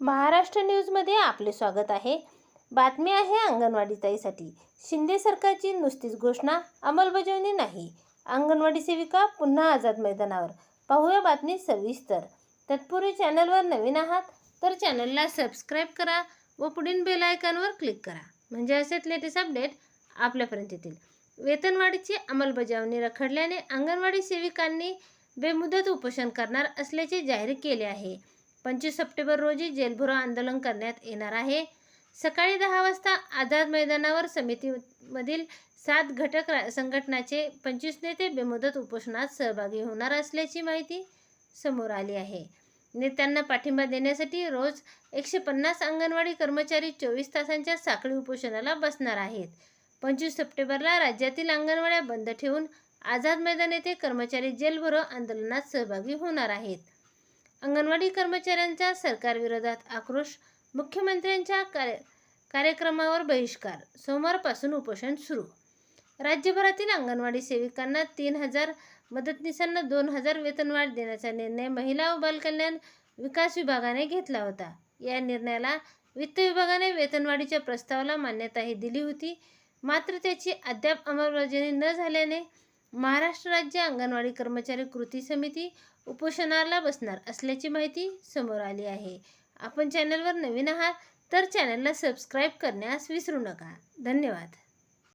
महाराष्ट्र न्यूजमध्ये आपले स्वागत आहे. बातमी आहे अंगणवाडी ताईसाठी. शिंदे सरकारची नुसतीच घोषणा अंमलबजावणी नाही. अंगणवाडी सेविका पुन्हा आझाद मैदानावर. पाहूया बातमी सविस्तर. तत्पूर्वी चॅनलवर नवीन आहात तर चॅनलला सबस्क्राईब करा व पुढील बेल आयकॉनवर क्लिक करा. म्हणजे असेच लेटेस्ट अपडेट आपल्यापर्यंत येतील. वेतनवाढीची अंमलबजावणी रखडल्याने अंगणवाडी सेविकांनी बेमुदत उपोषण करणार असल्याचे जाहीर केले आहे. पंचवीस सप्टेंबर रोजी जेलभरो आंदोलन करण्यात येणार आहे. सकाळी दहा वाजता आझाद मैदानावर समितीमधील सात घटक रा संघटनाचे पंचवीस नेते बेमुदत उपोषणात सहभागी होणार असल्याची माहिती समोर आली आहे. नेत्यांना पाठिंबा देण्यासाठी रोज एकशे पन्नास अंगणवाडी कर्मचारी चोवीस तासांच्या साखळी उपोषणाला बसणार आहेत. पंचवीस सप्टेंबरला राज्यातील अंगणवाड्या बंद ठेवून आझाद मैदान येथे कर्मचारी जेलभरो आंदोलनात सहभागी होणार आहेत. अंगणवाडी कर्मचाऱ्यांचा सरकारविरोधात आक्रोश मुख्यमंत्र्यांच्या कार्य कार्यक्रमावर बहिष्कार. सोमवारपासून उपोषण सुरू. राज्यभरातील अंगणवाडी सेविकांना तीन हजार मदतनीसांना दोन हजार वेतनवाढ देण्याचा निर्णय महिला व बालकल्याण विकास विभागाने घेतला होता. या निर्णयाला वित्त विभागाने वेतनवाढीच्या प्रस्तावाला मान्यताही दिली होती. मात्र त्याची अद्याप अंमलबजावणी न झाल्याने महाराष्ट्र राज्य अंगणवाडी कर्मचारी कृती समिती उपोषणाला बसणार असल्याची माहिती समोर आली आहे. आपण चॅनलवर नवीन आहात तर चॅनलला सबस्क्राईब करण्यास विसरू नका. धन्यवाद.